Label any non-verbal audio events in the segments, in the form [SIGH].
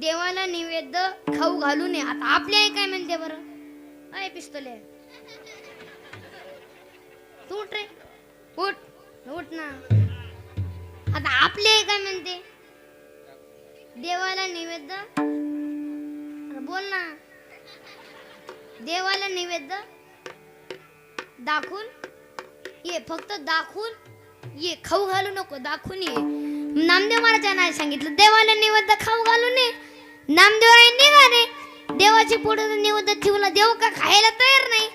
देवाला नैवेद्य खाऊ घालू नये. आता आपले आहे काय म्हणते बरं? अय पिस्तोले तू उठ रे. उठ. उठ ना. आता आपले आहे काय म्हणते? देवाला नैवेद्य? बोल ना. देवाला नैवेद्य दाखवून ये. फक्त दाखवून ये. खाऊ घालू नको. दाखवून ये. नामदेव महाराजांना सांगितलं देवाला निवेद्य खाऊ घालू नये नामदेवराय निघाले. देवाची पुढे निवेद्य ठेवला देव का खायला तयार नाही?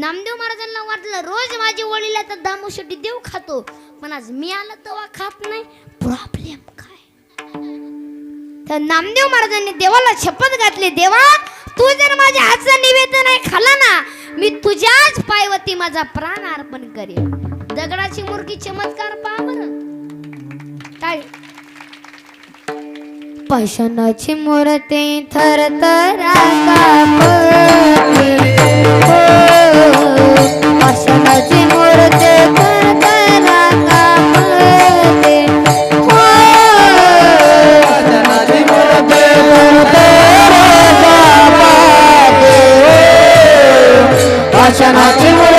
नामदेव महाराजांना वाटलं रोज माझी वडील तर दामू शेट्टी देव खातो. पण आज मी आलं तेव्हा खात नाही. प्रॉब्लेम काय? तर नामदेव महाराजांनी देवाला शपथ घातली देवा तू जर माझ्या हातचं निवेदन नाही खाला ना मी तुझ्याच पायवती माझा प्राण अर्पण करेन. दगडाची मुर्गी चमत्कार पहा बरं. काय पाषाणाची मूर्ती थर पाषाणाची मूर्ती थर वाचनाची मूर्ती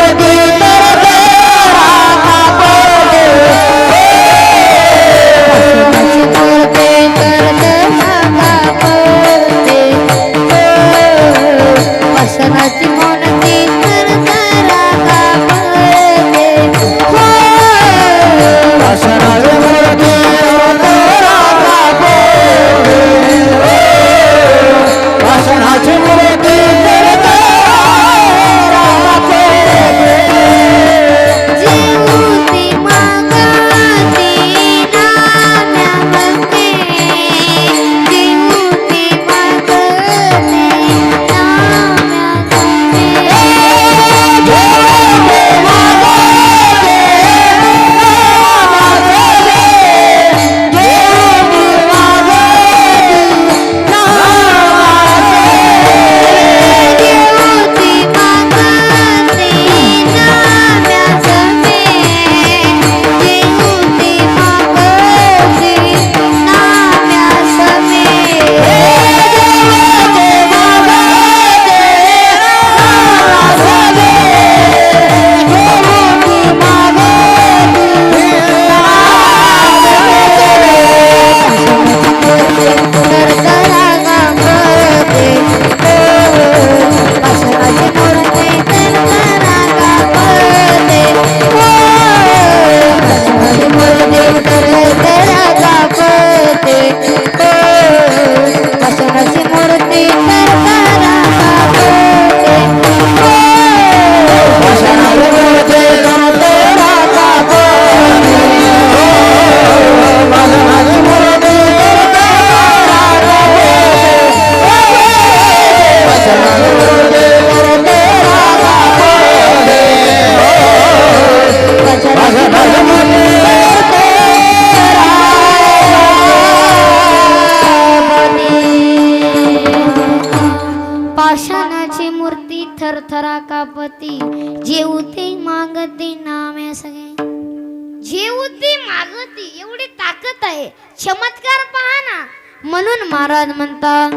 महाराज म्हणता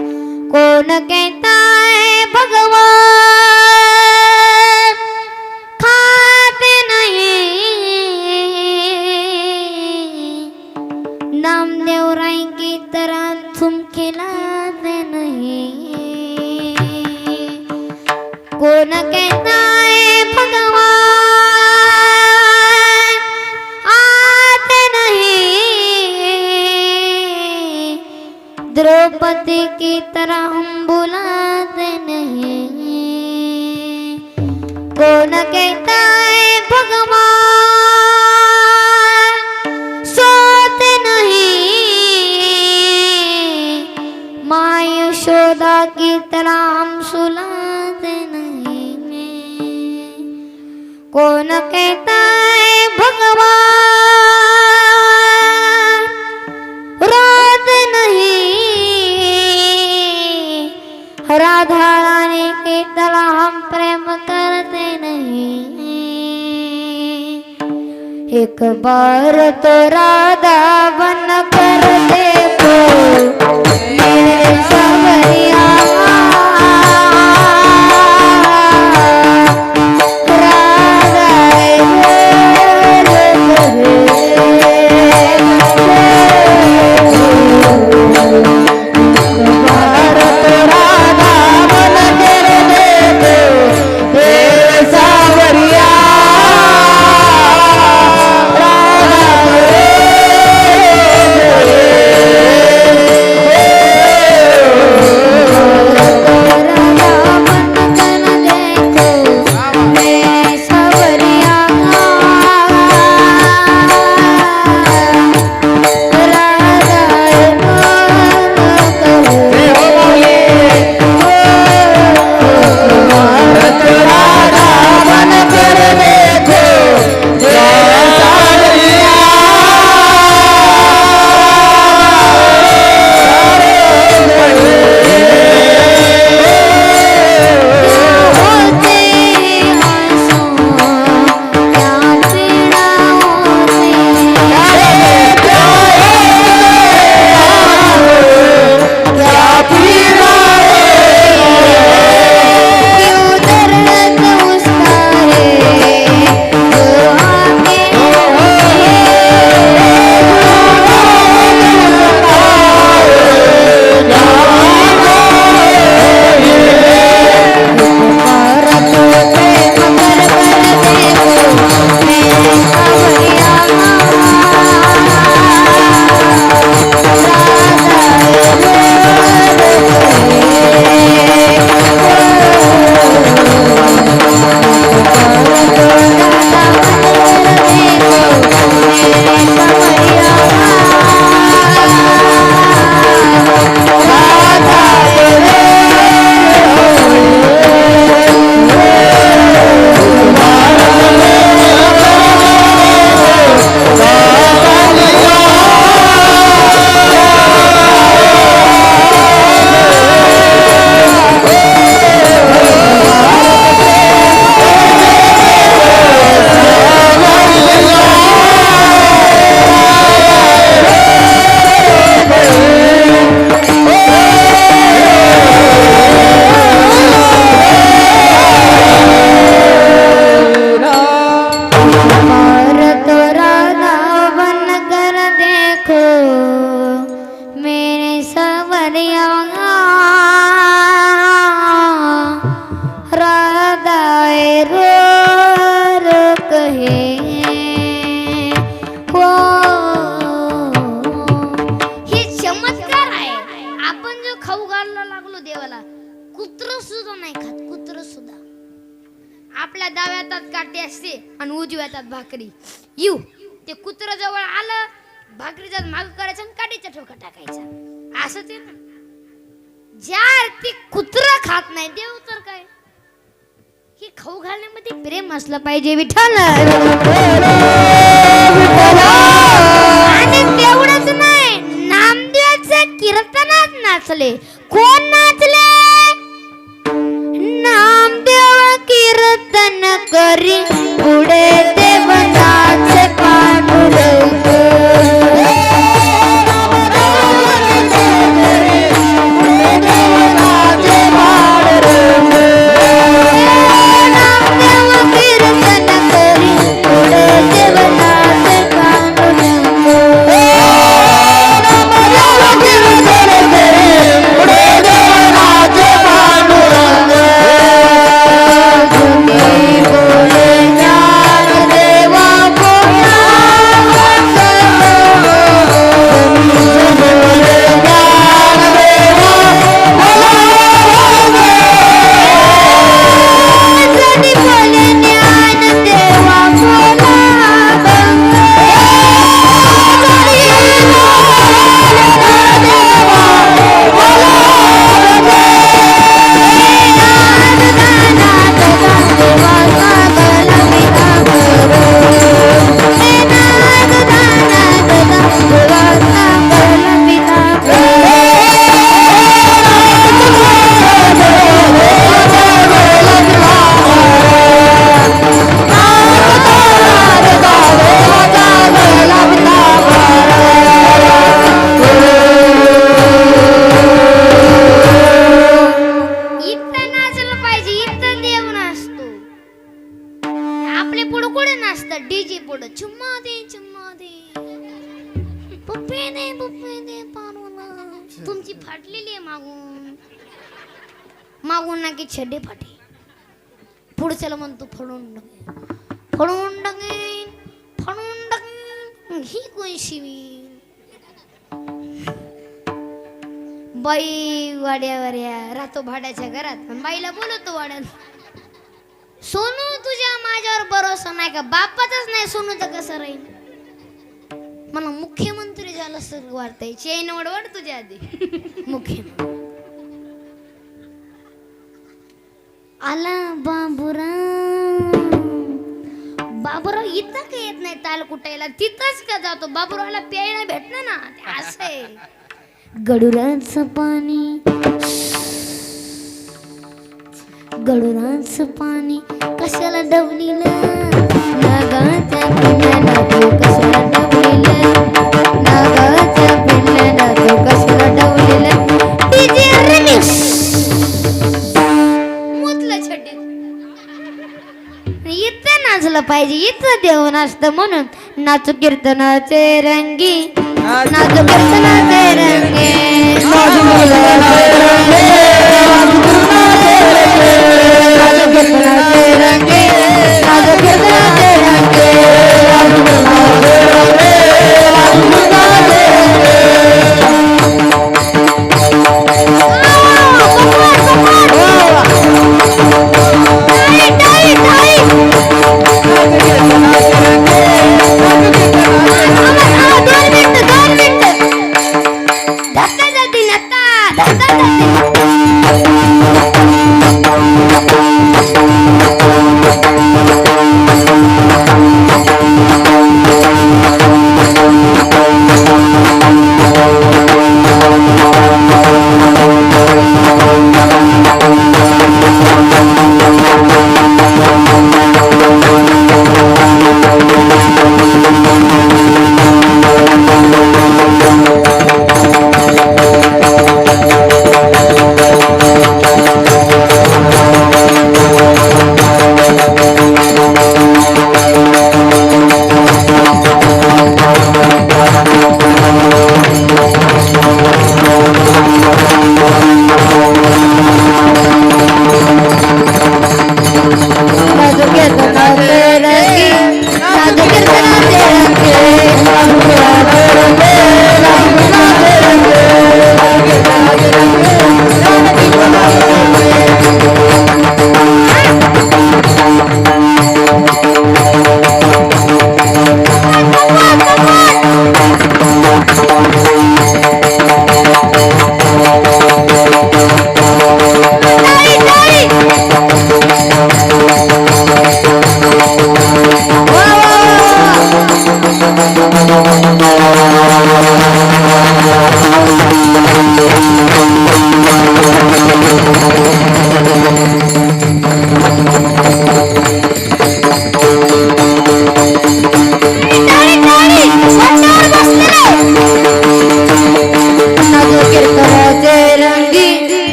कोण कहताय भगवान? खाते नाही. नामदेव राय की तरह तुम नाही कोण कहताय भगवान? द्रौपदी की तरह हम बुलाते नहीं कौन कहता है भगवान? सोते नहीं। माँ की तरह हम सुलाते नहीं कौन कहता है भगवान? राधा रानी की तरह हम प्रेम करते नहीं. एक बार तो राधा बन कर देखो भाकरी. येऊ. ते कुत्र जवळ आलं भाकरीचा माग करायचं आणि काठीचा ठोका टाकायचा. असंच आहे ना. ज्या अर्थी कुत्र खात नाही. देव तर काय? हे खाऊ घालण्यामध्ये प्रेम असलं पाहिजे विठ्ठल. आणि तेवढंच नाही नामदेवाचे कीर्तनात नाचले. कोण नाचले? नामदेव कीर्तन सोनू तुझ्या माझ्यावर भरोसा नाही का? बापाचाच नाही सोनू तर कसं राहील? मला मुख्यमंत्री झालं सर वाटतंय. चेन वडवड तुझ्या आधी. मुख्यमंत्री. आला बाबुराव. बाबुराव इथं का येत नाही ताल कुटायला? तिथंच का जातो? बाबुरावला प्यायला भेटणं ना? असं आहे. गडुराचं पाणी. गडुराचं पाणी कशाला डवलीलं नागाच्या पिल्ल्याला तो कशाला डवलीलं नागाच्या पिल्ल्याला तो कशाला डवलीलं डीजे रिमिक्स मुतलं छड्डीत. इथं नाचलं पाहिजे इथं देव नाचतं म्हणून. नाचू कीर्तनाचे रंगी. नाचू कीर्तनाचे रंगी. नाचू कीर्तनाचे रंगी. राज कीर्तनाचे रंगी.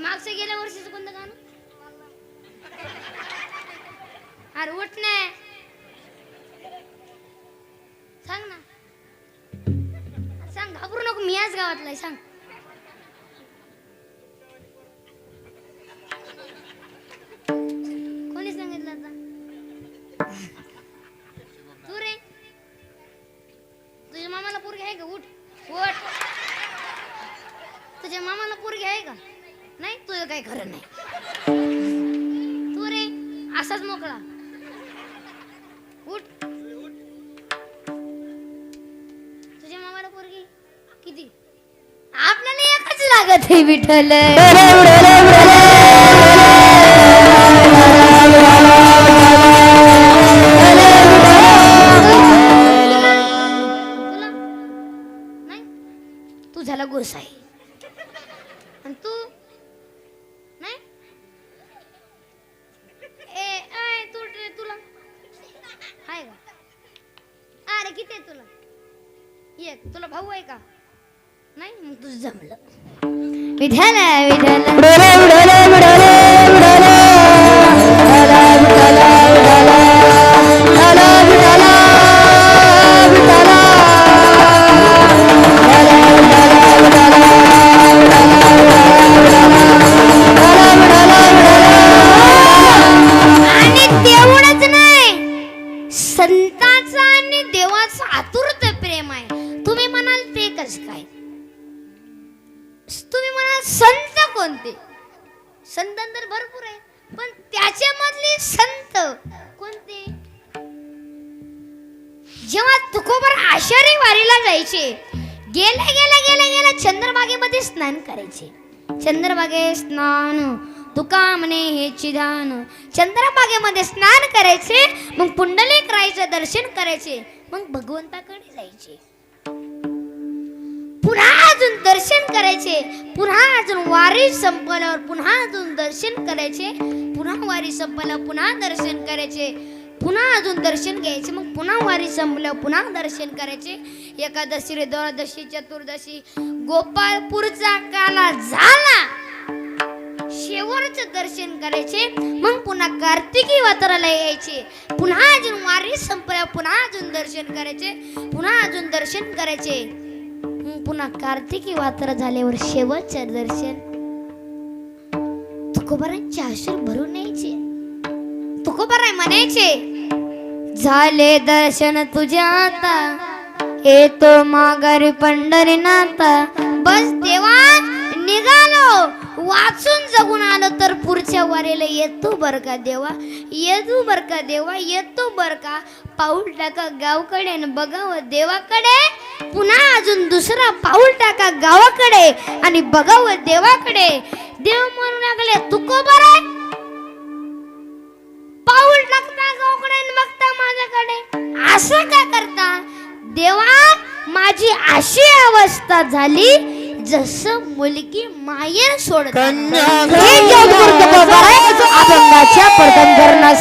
मागचं गेल्या वर्षीचं कोणतं गाणं? अरे उठ नाही सांग ना. सांग घाबरू नको मी याच गावातला आहे, सांग. किती? आपल्याला एकच लागत आहे विठ्ठल. [LAUGHS] चंद्रभागे स्नान. तुका म्हणे हे चिधान. चंद्रभागेमध्ये स्नान करायचे मग पुंडलिक रायचं दर्शन करायचे मग भगवंताकडे जायचे. पुन्हा अजून दर्शन करायचे पुन्हा अजून वारी संपल्यावर पुन्हा अजून दर्शन करायचे पुन्हा वारी संपल्यावर पुन्हा दर्शन करायचे. पुन्हा अजून दर्शन घ्यायचे मग पुन्हा वारी संपल्यावर पुन्हा दर्शन करायचे. एकादशी रे द्वादशी चतुर्दशी गोपाळपूरचा काला झाला. शेवटचं दर्शन करायचे मग पुन्हा कार्तिकी वातराला यायचे. पुन्हा अजून वारी संपल्यावर पुन्हा अजून दर्शन करायचे पुन्हा अजून दर्शन करायचे. मग पुन्हा कार्तिकी वातर झाल्यावर शेवटचं दर्शन. तुकोबारांचे आशीर भरून यायचे. तुकोबाराय म्हणायचे झाले दर्शन तुझ्या आता. येतो माघारी पंढरीनाथा. बस देवा निघालो. वाचून जगून आलो तर पुढच्या वारीला येतो बर का देवा. येतो बर का देवा येतो बर का पाऊल टाका गावकडे आणि बघावं देवाकडे. पुन्हा अजून दुसरा पाऊल टाका गावाकडे आणि बघावं देवाकडे. देव म्हणू लागले तुको बरं. असं का करता? देवा माझी अशी अवस्था झाली जसं मुलगी माहेर सोडत अभंगाच्या पडतंगरणा